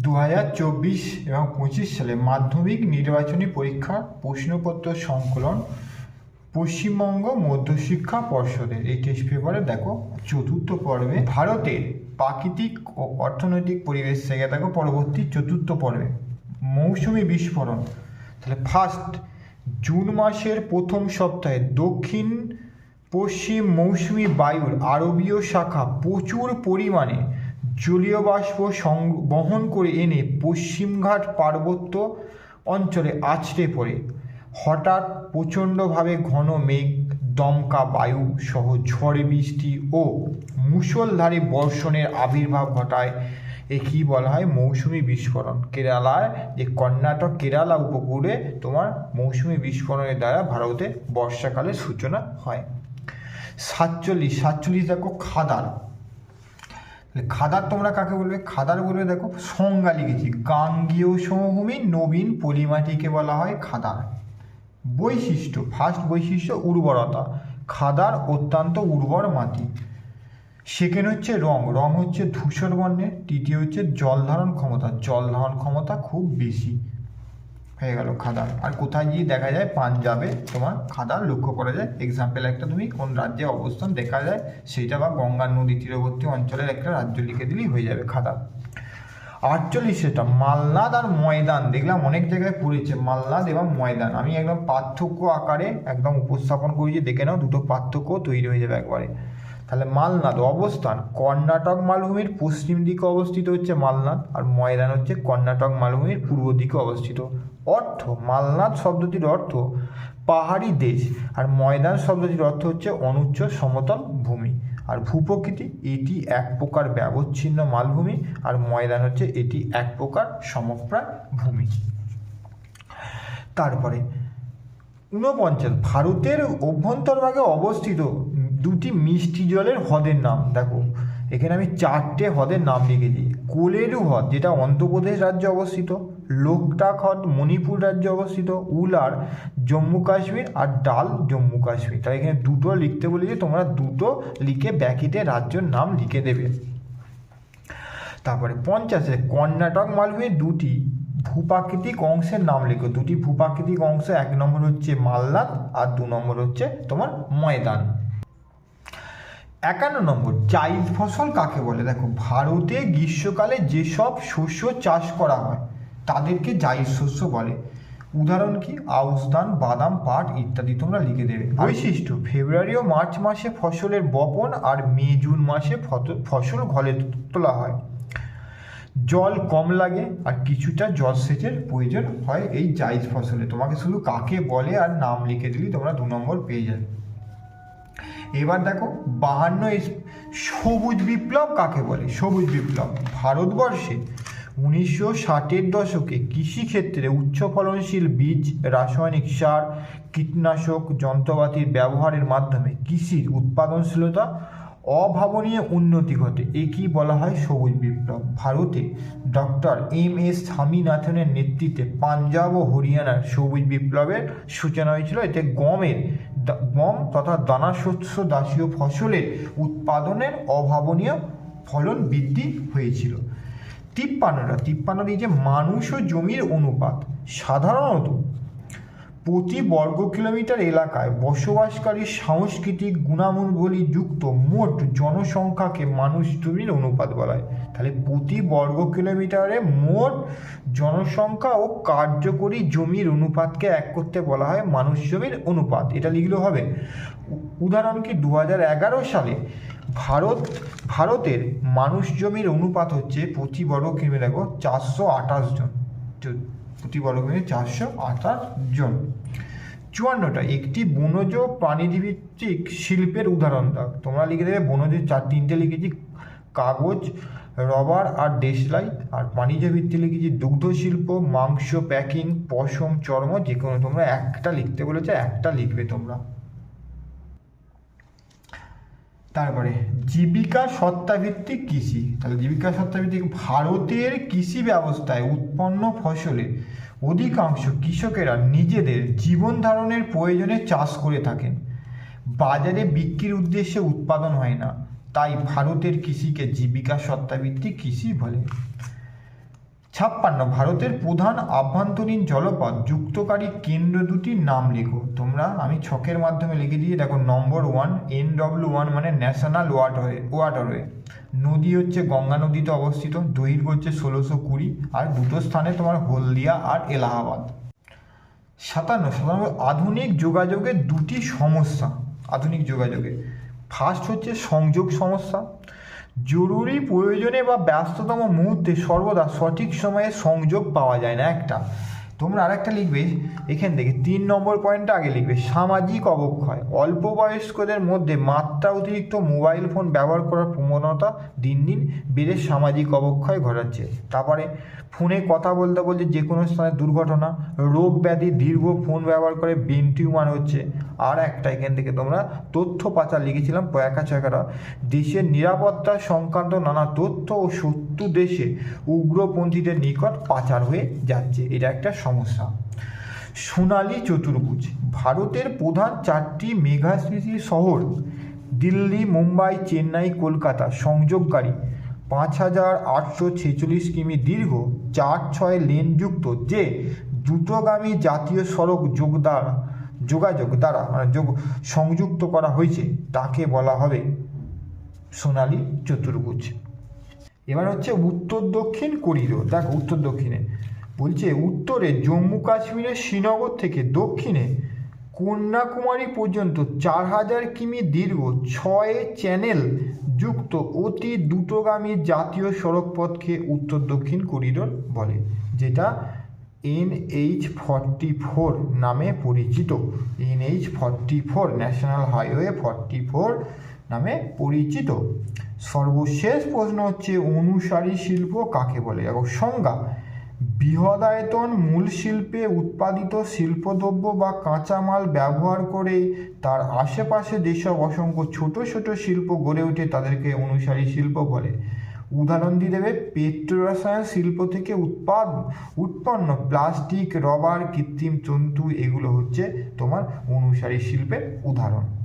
দু হাজার চব্বিশ এবং পঁচিশ সালে মাধ্যমিক নির্বাচনী পরীক্ষার প্রশ্নপত্র সংকলন পশ্চিমবঙ্গ মধ্যশিক্ষা পর্ষদের। এই টেস্ট পেপারে দেখো, চতুর্থ পর্বে ভারতের প্রাকৃতিক ও অর্থনৈতিক পরিবেশ থেকে দেখো পরবর্তী চতুর্থ পর্বে। মৌসুমি বিস্ফোরণ। তাহলে ফার্স্ট জুন মাসের প্রথম সপ্তাহে দক্ষিণ পশ্চিম মৌসুমি বায়ুর আরবীয় শাখা প্রচুর পরিমাণে জলীয় বাষ্প বহন করে এনে পশ্চিমঘাট পার্বত্য অঞ্চলে আছড়ে পড়ে। হঠাৎ প্রচণ্ডভাবে ঘন মেঘ, দমকা বায়ু সহ ঝড় বৃষ্টি ও মুষলধারে বর্ষণের আবির্ভাব ঘটায় এ কী বলা হয় মৌসুমি বিস্ফোরণ। কেরালায় যে কর্ণাটক কেরালা উপকূলে তোমার মৌসুমি বিস্ফোরণের দ্বারা ভারতে বর্ষাকালের সূচনা হয়। সাতচল্লিশ সাতচল্লিশ দেখো তাহলে খাদার তোমরা কাকে বলবে? খাদার বলবে, দেখো, সংজ্ঞা লিখেছি। গাঙ্গীয় সমভূমি নবীন পলিমাটিকে বলা হয় খাদার। বৈশিষ্ট্য ফার্স্ট বৈশিষ্ট্য, উর্বরতা। খাদার অত্যন্ত উর্বর মাটি। সেকেন্ড হচ্ছে রং। রং হচ্ছে ধূসর বর্ণের। তৃতীয় হচ্ছে জল ধারণ ক্ষমতা। জল ধারণ ক্ষমতা খুব বেশি। হয়ে গেল খাদার আর কোথায় গিয়ে দেখা যায়, পাঞ্জাবে তোমার খাদার লক্ষ্য করা যায়। এক্সাম্পল একটা তুমি, কোন রাজ্যে অবস্থান দেখা যায়, সেইটা বা গঙ্গা নদী তীরবর্তী অঞ্চলের একটা রাজ্য লিখে দিলেই হয়ে যাবে খাদার আটচল্লিশ সেটা মালনাদ আর ময়দান। দেখলাম অনেক জায়গায় পড়েছে মালনাদ এবং ময়দান। আমি একদম পার্থক্য আকারে একদম উপস্থাপন করেছি দেখে নাও, দুটো পার্থক্য তৈরি হয়ে যাবে একবারে। তাহলে মালনাদ অবস্থান। কর্ণাটক মালভূমির পশ্চিম দিকে অবস্থিত হচ্ছে মালনাদ আর ময়দান হচ্ছে কর্ণাটক মালভূমির পূর্ব দিকে অবস্থিত। অর্থ, মালনাথ শব্দটির অর্থ পাহাড়ি দেশ, আর ময়দান শব্দটির অর্থ হচ্ছে অনুচ্চ সমতল ভূমি। আর ভূপ্রকৃতি, এটি এক প্রকার ব্যবচ্ছিন্ন মালভূমি, আর ময়দান হচ্ছে এটি এক প্রকার সমপ্রায় ভূমি। তারপরে, ঊনপঞ্চাশ, ভারতের অভ্যন্তরভাগে অবস্থিত দুটি মিষ্টি জলের হ্রদের নাম। দেখো, এখানে আমি চারটে হ্রদের নাম লিখেছি। কোলেরু হ্রদ, যেটা অন্ধ্রপ্রদেশ রাজ্যে অবস্থিত। হ্রদ মণিপুর রাজ্যে অবস্থিত উলার, জম্মু কাশ্মীর আর ডাল জম্মু কাশ্মীর। তাই এখানে দুটো লিখতে বলেছি তোমরা দুটো লিখে ব্যাকিতে রাজ্যের নাম লিখে দেবে। তারপরে পঞ্চাশে কর্ণাটক মালভূমির দুটি ভূপ্রাকৃতিক অংশের নাম লেখো। দুটি ভূপ্রাকৃতিক অংশ, এক নম্বর হচ্ছে মালনাদ আর দু নম্বর হচ্ছে তোমার ময়দান। একান্ন নম্বর জাইদ ফসল কাকে বলে? দেখো, ভারতে গ্রীষ্মকালে যেসব শস্য চাষ করা হয় তাদেরকে জাইদ শস্য বলে। উদাহরণ কি? আউশ ধান, বাদাম, পাট ইত্যাদি তোমরা লিখে দেবে। বৈশিষ্ট্য, ফেব্রুয়ারি ও মার্চ মাসে ফসলের বপন আর মে, জুন মাসে ফসল ঘরে তোলা হয়। জল কম লাগে আর কিছুটা জলসেচের প্রয়োজন হয় এই জাইজ ফসলে। তোমাকে শুধু কাকে বলে আর নাম লিখে দিলেই তোমরা দু নম্বর পেয়ে যাবে। এবার দেখো, বাহান্ন সবুজ বিপ্লব কাকে বলে? সবুজ বিপ্লব, ভারতবর্ষে উনিশশো ষাটের দশকে কৃষিক্ষেত্রে উচ্চ ফলনশীল বীজ, রাসায়নিক সার, কীটনাশক, যন্ত্রপাতির ব্যবহারের মাধ্যমে কৃষির উৎপাদনশীলতা অভাবনীয় উন্নতি ঘটে। একেই বলা হয় সবুজ বিপ্লব। ভারতে ডক্টর এম এস স্বামীনাথনের নেতৃত্বে পাঞ্জাব ও হরিয়ানার সবুজ বিপ্লবের সূচনা হয়েছিল। এতে গমের গম তথা দানা শস্য দাসীয় ফসলের উৎপাদনের অভাবনীয় ফলন বৃদ্ধি হয়েছিল। তিপ্পান্নটা তিপ্পান্ন দিয়ে যে মানুষ ও জমির অনুপাত, সাধারণত প্রতি বর্গ কিলোমিটার এলাকায় বসবাসকারী সাংস্কৃতিক গুণাগুণগুলি যুক্ত মোট জনসংখ্যাকে মানুষ জমির অনুপাত বলা হয়। তাহলে প্রতি বর্গ কিলোমিটারে মোট জনসংখ্যা ও কার্যকরী জমির অনুপাতকে এক করতে বলা হয় মানুষ জমির অনুপাত। এটা লিখলেও হবে, উ- উদাহরণ কি? দু সালে ভারত, ভারতের মানুষ জমির অনুপাত হচ্ছে প্রতি বর্গ কিলোমিটার দেখো চারশো আঠাশ জন। প্রতি বর্গ কিলোমিটার চারশো আঠাশ জন। চুয়ান্নটা, একটি বনজ প্রাণীভিত্তিক শিল্পের উদাহরণ দাও। তোমরা লিখে দেবে বনজ চার, তিনটে লিখেছি, কাগজ, রবার আর দেশলাই আর বাণিজ্য ভিত্তি লিখেছি, দুগ্ধ শিল্প, মাংস, প্যাকিং, পশম, চর্ম যে কোনো তোমরা একটা লিখতে বলেছে, একটা লিখবে তোমরা। তারপরে জীবিকা সত্তাভিত্তিক কৃষি। তাহলে জীবিকা সত্তাভিত্তিক ভারতের কৃষি ব্যবস্থায় উৎপন্ন ফসলে অধিকাংশ কৃষকেরা নিজেদের জীবন ধারণের প্রয়োজনে চাষ করে থাকেন। বাজারে বিক্রির উদ্দেশ্যে উৎপাদন হয় না, তাই ভারতের কৃষিকে জীবিকা সত্তাভিত্তিক কৃষি বলে। ছাপ্পান্ন, ভারতের প্রধান আভ্যন্তরীণ জলপথ যুক্তকারী কেন্দ্র দুটির নাম লেখো। তোমরা, আমি ছকের মাধ্যমে লিখে দিয়ে দেখো number one N W one মানে ন্যাশনাল ওয়াটারওয়ে ওয়াটারওয়ে নদী হচ্ছে গঙ্গা নদীতে অবস্থিত, দৈর্ঘ্য হচ্ছে ষোলোশো কুড়ি, আর দুটো স্থানে তোমার হলদিয়া আর এলাহাবাদ। সাতান্ন সাতান্ন, আধুনিক যোগাযোগের দুটি সমস্যা, আধুনিক যোগাযোগে। ফার্স্ট হচ্ছে সংযোগ সমস্যা জরুরি প্রয়োজনে বা ব্যস্ততম মুহূর্তে সর্বদা সঠিক সময়ে সংযোগ পাওয়া যায় না একটা। তোমরা আরেকটা লিখবে, এখান থেকে তিন নম্বর পয়েন্টটা আগে লিখবে, সামাজিক অবক্ষয়। অল্প বয়স্কদের মধ্যে মাত্রা অতিরিক্ত মোবাইল ফোন ব্যবহার করার প্রবণতা দিন দিন বেড়ে সামাজিক অবক্ষয় ঘটাচ্ছে। তারপরে ফোনে কথা বলতে বলতে যে কোনো স্থানে দুর্ঘটনা, রোগ ব্যাধি দীর্ঘ ফোন ব্যবহার করে ব্রেন টিউমার হচ্ছে আর একটা এখান থেকে তোমরা তথ্য পাচার লিখেছিলাম পয়াকা ছয়কাটা। দেশের নিরাপত্তা সংক্রান্ত নানা তথ্য ও শত্রু দেশে উগ্রপন্থীদের নিকট পাচার হয়ে যাচ্ছে। এটা একটা সমস্যা। সোনালী চতুর্ভুজ, ভারতের প্রধান চারটি মেঘাস্মৃতি শহর, দিল্লি, মুম্বাই, চেন্নাই, কলকাতা, সংযোগকারী। পাঁচ হাজার আটশো ছেচল্লিশ কিমি দীর্ঘ, চার ছয় লেনযুক্ত, যে দ্রুতগামী জাতীয় সড়ক যোগ দ্বারা যোগাযোগ দ্বারা মানে যোগ, সংযুক্ত করা হয়েছে, তাকে বলা হবে সোনালী চতুর্ভুজ। এবার হচ্ছে উত্তর দক্ষিণ করিডোর। দেখো উত্তর দক্ষিণে। বলছে, উত্তরে জম্মু কাশ্মীরের শ্রীনগর থেকে দক্ষিণে কন্যাকুমারী পর্যন্ত চার হাজার কিমি দীর্ঘ ছয় চ্যানেল যুক্ত অতি দ্রুতগামী জাতীয় সড়কপথকে উত্তর দক্ষিণ করিডোর বলে, যেটা এনএইচ ফর্টি ফোর নামে পরিচিত। NH forty four national highway forty four নামে পরিচিত। সর্বশেষ প্রশ্ন হচ্ছে, অনুসারী শিল্প কাকে বলে? সংজ্ঞা, বৃহদায়তন মূল শিল্পে উৎপাদিত শিল্পদ্রব্য বা কাঁচামাল ব্যবহার করে তার আশেপাশে যেসব অসংখ্য ছোট ছোট শিল্প গড়ে ওঠে, তাদেরকে অনুসারী শিল্প বলে। উদাহরণ দিয়ে দেবে, পেট্রোরসায়ন শিল্প থেকে উৎপাদ উৎপন্ন প্লাস্টিক, রবার, কৃত্রিম তন্তু এগুলো হচ্ছে তোমার অনুসারী শিল্পের উদাহরণ।